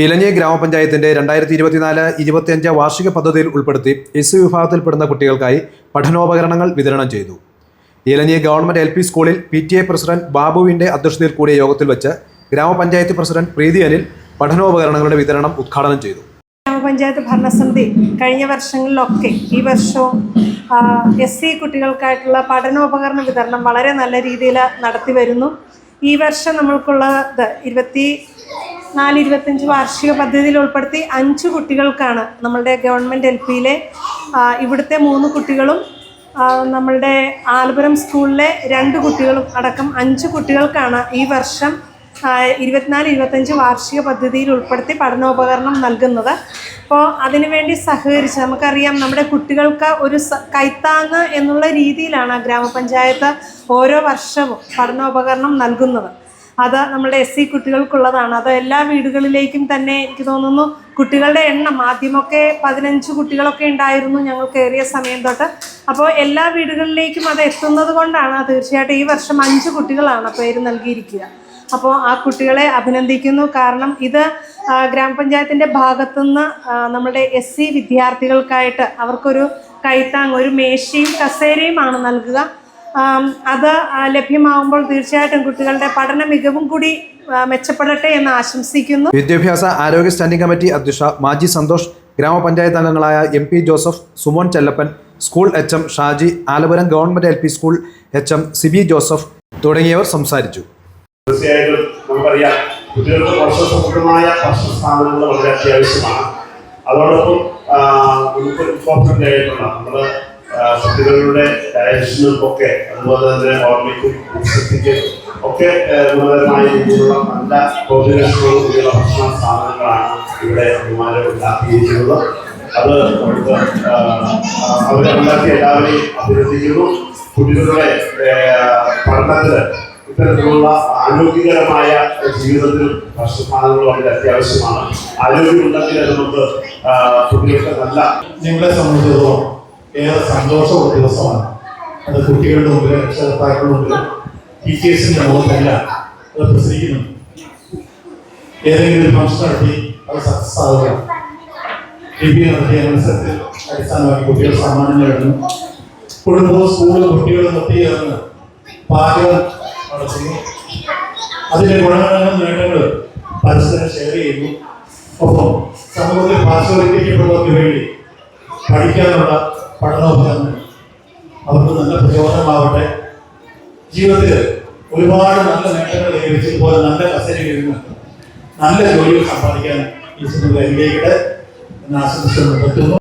ഇലഞ്ഞി ഗ്രാമപഞ്ചായത്തിന്റെ രണ്ടായിരത്തി ഇരുപത്തിനാല് ഇരുപത്തിയഞ്ച് വാർഷിക പദ്ധതിയിൽ ഉൾപ്പെടുത്തി എസ് വിഭാഗത്തിൽപ്പെടുന്ന കുട്ടികൾക്കായി പഠനോപകരണങ്ങൾ വിതരണം ചെയ്തു. ഇലഞ്ഞി ഗവൺമെന്റ് എൽ പി സ്കൂളിൽ പി ടി എ പ്രസിഡന്റ് ബാബുവിന്റെ അധ്യക്ഷതയിൽ കൂടിയ യോഗത്തിൽ വെച്ച് ഗ്രാമപഞ്ചായത്ത് പ്രസിഡന്റ് പ്രീതി അനിൽ പഠനോപകരണങ്ങളുടെ വിതരണം ഉദ്ഘാടനം ചെയ്തു. ഗ്രാമപഞ്ചായത്ത് ഭരണസമിതി കഴിഞ്ഞ വർഷങ്ങളിലൊക്കെ ഈ വർഷവും എസ് സി കുട്ടികൾക്കായിട്ടുള്ള പഠനോപകരണ വിതരണം വളരെ നല്ല രീതിയിൽ നടത്തി വരുന്നു. ഈ വർഷം നമ്മൾക്കുള്ളത് ഇരുപത്തി നാല് ഇരുപത്തഞ്ച് വാർഷിക പദ്ധതിയിൽ ഉൾപ്പെടുത്തി അഞ്ച് കുട്ടികൾക്കാണ് നമ്മളുടെ ഗവൺമെന്റ് എൽ പിയിലെ ഇവിടുത്തെ മൂന്ന് കുട്ടികളും നമ്മളുടെ ആലപുരം സ്കൂളിലെ രണ്ട് കുട്ടികളും അടക്കം അഞ്ച് കുട്ടികൾക്കാണ് ഈ വർഷം ഇരുപത്തിനാല് ഇരുപത്തഞ്ച് വാർഷിക പദ്ധതിയിൽ ഉൾപ്പെടുത്തി പഠനോപകരണം നൽകുന്നത്. അപ്പോൾ അതിനുവേണ്ടി സഹകരിച്ച് നമുക്കറിയാം നമ്മുടെ കുട്ടികൾക്ക് ഒരു കൈത്താങ്ങ് എന്നുള്ള രീതിയിലാണ് ഗ്രാമപഞ്ചായത്ത് ഓരോ വർഷവും പഠനോപകരണം നൽകുന്നത്. അത് നമ്മുടെ എസ് സി കുട്ടികൾക്കുള്ളതാണ്. അത് എല്ലാ വീടുകളിലേക്കും തന്നെ എനിക്ക് തോന്നുന്നു കുട്ടികളുടെ എണ്ണം ആദ്യമൊക്കെ പതിനഞ്ച് കുട്ടികളൊക്കെ ഉണ്ടായിരുന്നു ഞങ്ങൾ കയറിയ സമയം തൊട്ട്. അപ്പോൾ എല്ലാ വീടുകളിലേക്കും അത് എത്തുന്നത് കൊണ്ടാണ് തീർച്ചയായിട്ടും ഈ വർഷം അഞ്ച് കുട്ടികളാണ് പേര് നൽകിയിരിക്കുക. അപ്പോൾ ആ കുട്ടികളെ അഭിനന്ദിക്കുന്നു. കാരണം ഇത് ഗ്രാമപഞ്ചായത്തിന്റെ ഭാഗത്തുനിന്ന് നമ്മുടെ എസ് സി വിദ്യാർത്ഥികൾക്കായിട്ട് അവർക്കൊരു കൈത്താങ് ഒരു മേശയും കസേരയുമാണ് നൽകുക. അത് ലഭ്യമാകുമ്പോൾ തീർച്ചയായിട്ടും കുട്ടികളുടെ പഠന മികവും കൂടി മെച്ചപ്പെടട്ടെ എന്ന് ആശംസിക്കുന്നു. വിദ്യാഭ്യാസ ആരോഗ്യ സ്റ്റാൻഡിംഗ് കമ്മിറ്റി അധ്യക്ഷ മാജി സന്തോഷ് ഗ്രാമപഞ്ചായത്ത് അംഗങ്ങളായ M P Joseph Sumon Chellappan school H M Shaji Alapuram government L P school H M Sibi Joseph തുടങ്ങിയവർ സംസാരിച്ചു. തീർച്ചയായിട്ടും നമുക്കറിയാം കുട്ടികൾക്ക് പോഷകസമൃദ്ധമായ ഭക്ഷണ സ്ഥാപനങ്ങൾ വളരെ അത്യാവശ്യമാണ്. അതോടൊപ്പം ആ, നമുക്ക് ഇമ്പോർട്ടന്റ് ആയിട്ടുള്ള നമ്മുടെ ആ, കുട്ടികളുടെ ഡയജഷനും ഒക്കെ അതുപോലെ തന്നെ ഓർമ്മയ്ക്കും ബുദ്ധിക്കും ഒക്കെ ഗുണപരമായ രീതിയിലുള്ള നല്ല കോമ്പിനേഷനോട് കൂടിയുള്ള ഭക്ഷണ സ്ഥാപനങ്ങളാണ് ഇവിടെ അഭിമാനം ഉണ്ടാക്കിയിരിക്കുന്നത്. അത് നമുക്ക് അവരെ ഉണ്ടാക്കി എല്ലാവരെയും അഭിനന്ദിക്കുന്നു. കുട്ടികളുടെ പഠനത്തിന് ഇത്തരത്തിലുള്ള ആരോഗ്യകരമായ ജീവിതത്തിൽ ഭക്ഷണസാധനങ്ങൾ വളരെ അത്യാവശ്യമാണ്. ആരോഗ്യമുണ്ടെങ്കിൽ നമുക്ക് കുട്ടികൾക്ക് നല്ല നിങ്ങളെ സംബന്ധിച്ചിടത്തോളം ഏറെ സന്തോഷമുള്ള ദിവസമാണ്. അത് കുട്ടികളുടെ മുമ്പിൽ രക്ഷകർത്താക്കളുടെ മുമ്പിൽ ടീച്ചേഴ്സിന്റെ മുഖത്തല്ല അത് പ്രസരിക്കുന്നുണ്ട് ഏതെങ്കിലും ഫംഗ്ഷൻ നടത്തി അത് സക്സസ് ആവുക. ലിപി നടത്തിയ മത്സരത്തിൽ അടിസ്ഥാനമാക്കി കുട്ടികൾ സമ്മാനം നേടുന്നു. കുടുംബവും സ്കൂളും കുട്ടികളും ഒത്തുചേർന്ന് പാചകം നടത്തുന്നു. അതിന്റെ ഗുണങ്ങളും നേട്ടങ്ങളും പരസ്പരം ഷെയർ ചെയ്യുന്നു. ഒപ്പം സമൂഹത്തിൽ പാർശ്വവൽക്കരിക്കപ്പെട്ടവർക്ക് വേണ്ടി പഠിക്കാനുള്ള പഠനോപകരണങ്ങൾ അവർക്ക് നല്ല പ്രചോദനമാവട്ടെ. ജീവിതത്തിൽ ഒരുപാട് നല്ല നേട്ടങ്ങൾ കൈവരിച്ചതുപോലെ നല്ല കസേരയിൽ ഇരുന്ന് നല്ല ജോലികൾ സമ്പാദിക്കാൻ ഈ സിനിമ അനുഗ്രഹിക്കട്ടെ എന്ന് ആശംസിച്ചു നിർത്തുന്നു